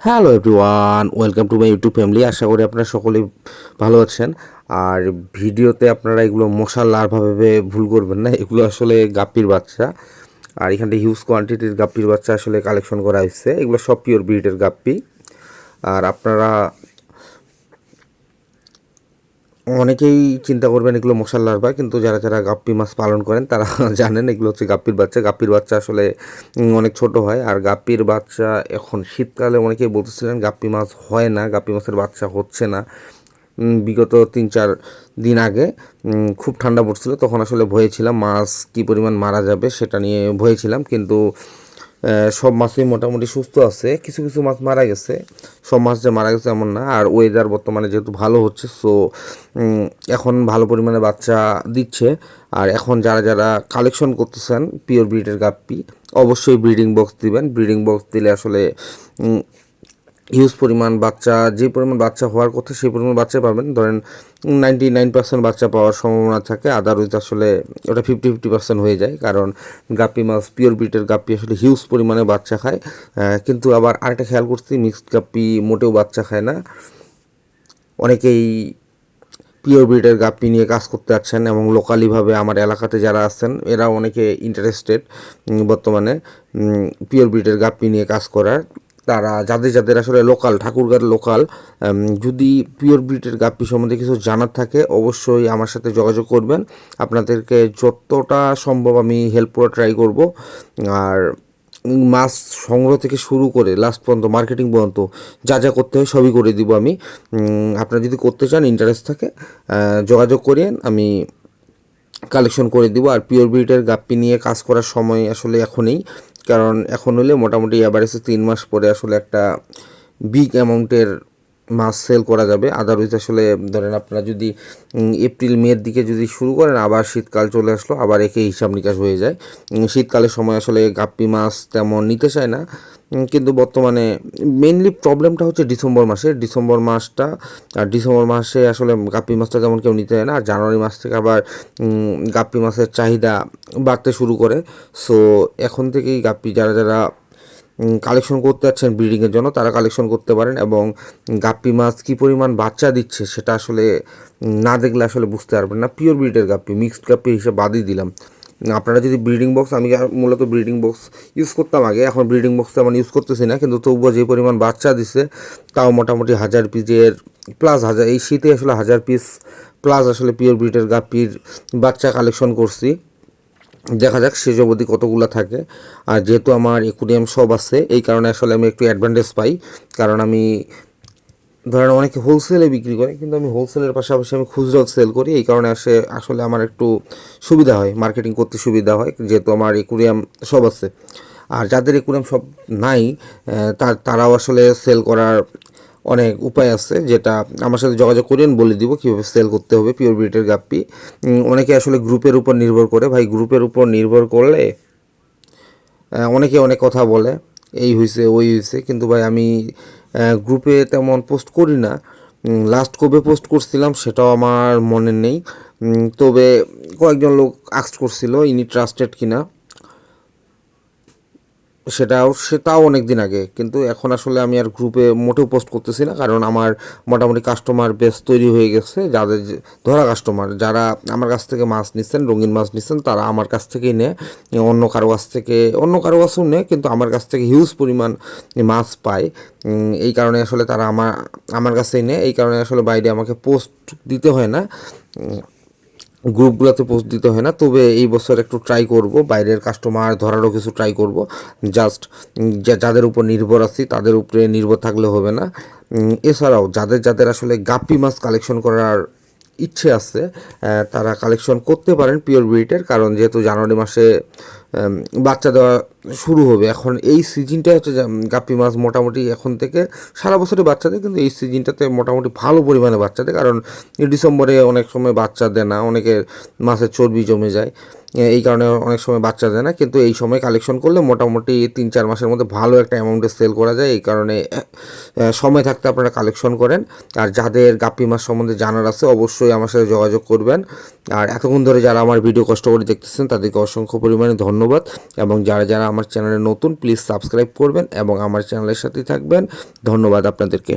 Hello everyone welcome to my YouTube family আশা করি আপনারা সকলেই ভালো আছেন। আর ভিডিওতে আপনারা এগুলো মশার লার্ভা ভেবে ভুল করবেন না, এগুলো আসলে গাপ্পির বাচ্চা। আর এখানটা হিউজ কোয়ান্টিটির গাপ্পির বাচ্চা আসলে কালেকশন করা হয়েছে। এগুলো সব পিওর ব্রিডের গাপ্পি। আর আপনারা অনেকেই চিন্তা করবেন এগুলো মশার লার্ভা, কিন্তু যারা যারা গাপ্পি মাছ পালন করেন, তারা জানেন এগুলো হচ্ছে গাপ্পির বাচ্চা। গাপ্পির বাচ্চা আসলে অনেক ছোট হয়। আর গাপ্পির বাচ্চা এখন শীতকালে অনেকেই বলতেছিলেন গাপ্পি মাছ হয় না, গাপ্পি মাছের বাচ্চা হচ্ছে না। বিগত তিন, চার দিন আগে খুব ঠান্ডা পড়ছিল। তখন আসলে ভয়েছিলাম মাছ কী পরিমাণ মারা যাবে সেটা নিয়ে ভয়েছিলাম। কিন্তু সব মাছই মোটামুটি সুস্থ আছে। কিছু কিছু মাছ মারা গেছে। সব মাছ যে মারা গেছে এমন না। আর ওয়েদার বর্তমানে যেহেতু ভালো হচ্ছে সো এখন ভালো পরিমাণে বাচ্চা দিচ্ছে। আর এখন যারা যারা কালেকশন করতেছেন পিওর ব্রিডের গাপ্পি, অবশ্যই ব্রিডিং বক্স দিবেন। ব্রিডিং বক্স দিলে আসলে হিউজ পরিমাণ বাচ্চা, যে পরিমাণ বাচ্চা হওয়ার কথা সেই পরিমাণ বাচ্চা পাবেন। ধরেন নাইনটি নাইন পার্সেন্ট বাচ্চা পাওয়ার সম্ভাবনা থাকে আদারওয়াইজ আসলে ওটা ফিফটি ফিফটি পার্সেন্ট হয়ে যায়, কারণ গাপ্পি মাছ পিওর ব্রিটের গাপ্পি আসলে হিউজ পরিমাণে বাচ্চা খায়। কিন্তু আবার আরেকটা খেয়াল করছি মিক্সড গাপ্পি মোটেও বাচ্চা খায় না। অনেকেই পিওর ব্রিডের গাপ্পি নিয়ে কাজ করতে যাচ্ছেন এবং লোকালিভাবে আমার এলাকাতে যারা আছেন এরা অনেকে ইন্টারেস্টেড বর্তমানে পিওর ব্রিডের গাপ্পি নিয়ে কাজ করার। তারা যাদের যাদের আসলে লোকাল ঠাকুরগার লোকাল যদি পিওর ব্রিডের গাপ্পি সম্বন্ধে কিছু জানার থাকে, অবশ্যই আমার সাথে যোগাযোগ করবেন। আপনাদেরকে যতটা সম্ভব আমি হেল্প করা ট্রাই করব। আর মাছ সংগ্রহ থেকে শুরু করে লাস্ট পর্যন্ত মার্কেটিং পর্যন্ত, যা যা করতে হয় সবই করে দিব আমি। আপনারা যদি করতে চান ইন্টারেস্ট থাকে যোগাযোগ করিয়েন আমি কালেকশন করে দিব। আর পিওর ব্রিডের গাপ্পি নিয়ে কাজ করার সময় আসলে এখনই কারণ এখন হলে মোটামুটি অ্যাভারেজে তিন মাস পরে আসলে একটা বিগ অ্যামাউন্টের মাছ সেল করা যাবে। আদারওয়াইজ আসলে ধরেন আপনারা যদি এপ্রিল মের দিকে যদি শুরু করেন, আবার শীতকাল চলে আসলো, আবার একে হিসাব নিকাশ হয়ে যায়। শীতকালের সময় আসলে গাপ্পি মাছ তেমন নিতে চায় না। কিন্তু বর্তমানে মেনলি প্রবলেমটা হচ্ছে ডিসেম্বর মাসে। ডিসেম্বর মাসটা, আর ডিসেম্বর মাসে আসলে গাপ্পি মাছটা যেমন কেউ নিতে চায় না। আর জানুয়ারি মাস থেকে আবার গাপ্পি মাছের চাহিদা বাড়তে শুরু করে। সো এখন থেকেই গাপ্পি যারা যারা কালেকশন করতে যাচ্ছেন ব্রিডিংয়ের জন্য, তারা কালেকশন করতে পারেন এবং গাপ্পি মাছ কী পরিমাণ বাচ্চা দিচ্ছে সেটা আসলে না দেখলে আসলে বুঝতে পারবেন না। পিওর ব্রিডের গাপ্পি মিক্সড গাপ্পি হিসেবে বাদই দিলাম। আপনারা যদি ব্রিডিং বক্স আমি মূলত ব্রিডিং বক্স ইউজ করতাম আগে, এখন ব্রিডিং বক্স তেমন ইউজ করতেছি না, কিন্তু তবুও যে পরিমাণ বাচ্চা দিছে, তাও মোটামুটি হাজার পিসের প্লাস হাজার, এই শীতে আসলে হাজার পিস প্লাস আসলে পিওর ব্রিডের গাপ্পির বাচ্চা কালেকশন করছি। দেখা যাক শেষ অবধি কতগুলো থাকে। আর যেহেতু আমার একুরিয়াম সব আছে, এই কারণে আসলে আমি একটু অ্যাডভান্টেজ পাই। কারণ আমি, ধরেন অনেকে হোলসেলে বিক্রি করে, কিন্তু আমি হোলসেলের পাশাপাশি আমি খুচরাও সেল করি। এই কারণে আসে, আসলে আমার একটু সুবিধা হয় মার্কেটিং করতে সুবিধা হয়, যেহেতু আমার একুরিয়াম সব আছে। আর যাদের একুরিয়াম সব নাই তারাও আসলে সেল করার অনেক উপায় আছে যেটা আমার সাথে যোগাযোগ করেন, বলে দিব কীভাবে সেল করতে হবে পিওর ব্রিটের গাপ্পি। অনেকে আসলে গ্রুপের উপর নির্ভর করে। ভাই, গ্রুপের উপর নির্ভর করলে অনেকে অনেক কথা বলে, এই হয়েছে ওই হয়েছে কিন্তু ভাই, আমি গ্রুপে তেমন পোস্ট করি না। লাস্ট কবে পোস্ট করছিলাম সেটাও আমার মনে নেই। তবে কয়েকজন লোক আক্স করছিল, ইনি ট্রাস্টেড কিনা? সেটাও সেটাও অনেক দিন আগে। কিন্তু এখন আসলে আমি আর গ্রুপে মোটেও পোস্ট করতেছি না। কারণ আমার মোটামুটি কাস্টমার বেস তৈরি হয়ে গেছে। যাদের ধরা কাস্টমার যারা আমার কাছ থেকে মাছ নিচ্ছেন, রঙিন মাছ নিচ্ছেন, তারা আমার কাছ থেকেই নেয়। অন্য কারও কাছ থেকে, অন্য কারও কাছেও নেয়, কিন্তু আমার কাছ থেকে হিউজ পরিমাণ মাছ পায়। এই কারণে আসলে তারা আমার আমার কাছেই নেয়। এই কারণে আসলে বাইরে আমাকে পোস্ট দিতে হয় না। গ্রুপগুলোতে পোস্ট দিতে হয় না। তবে এই বছর একটু ট্রাই করব, বাইরের কাস্টমার ধরারও কিছু ট্রাই করব। জাস্ট যাদের উপর নির্ভর আছি, তাদের উপরে নির্ভর থাকলে হবে না। এছাড়াও যাদের যাদের আসলে গাপ্পি মাছ কালেকশন করার ইচ্ছে আছে তারা কালেকশন করতে পারেন পিওর ব্রিটের কারণ যেহেতু জানুয়ারি মাসে বাচ্চা দেওয়া শুরু হবে। এখন এই সিজনটা হচ্ছে গাপ্পি মাছ মোটামুটি এখন থেকে সারা বছরে বাচ্চা দেয়, কিন্তু এই সিজনটাতে মোটামুটি ভালো পরিমাণে বাচ্চা দেয়। কারণ ডিসেম্বরে অনেক সময় বাচ্চা দেয় না, অনেকের মাছের চর্বি জমে যায়। এই কারণে অনেক সময় বাচ্চা দেয় না, কিন্তু এই সময় কালেকশন করলে মোটামুটি তিন চার মাসের মধ্যে ভালো একটা অ্যামাউন্টে সেল করা যায়। এই কারণে সময় থাকতে আপনারা কালেকশন করেন। আর যাদের গাপ্পি মাছ সম্বন্ধে জানার আছে, অবশ্যই আমার সাথে যোগাযোগ করবেন। আর এতক্ষণ ধরে যারা আমার ভিডিও কষ্ট করে দেখতেছেন, তাদেরকে অসংখ্য পরিমাণে ধন্যবাদ। এবং যারা যারা আমার চ্যানেলে নতুন প্লিজ সাবস্ক্রাইব করবেন এবং আমার চ্যানেলের সাথেই থাকবেন। ধন্যবাদ আপনাদেরকে।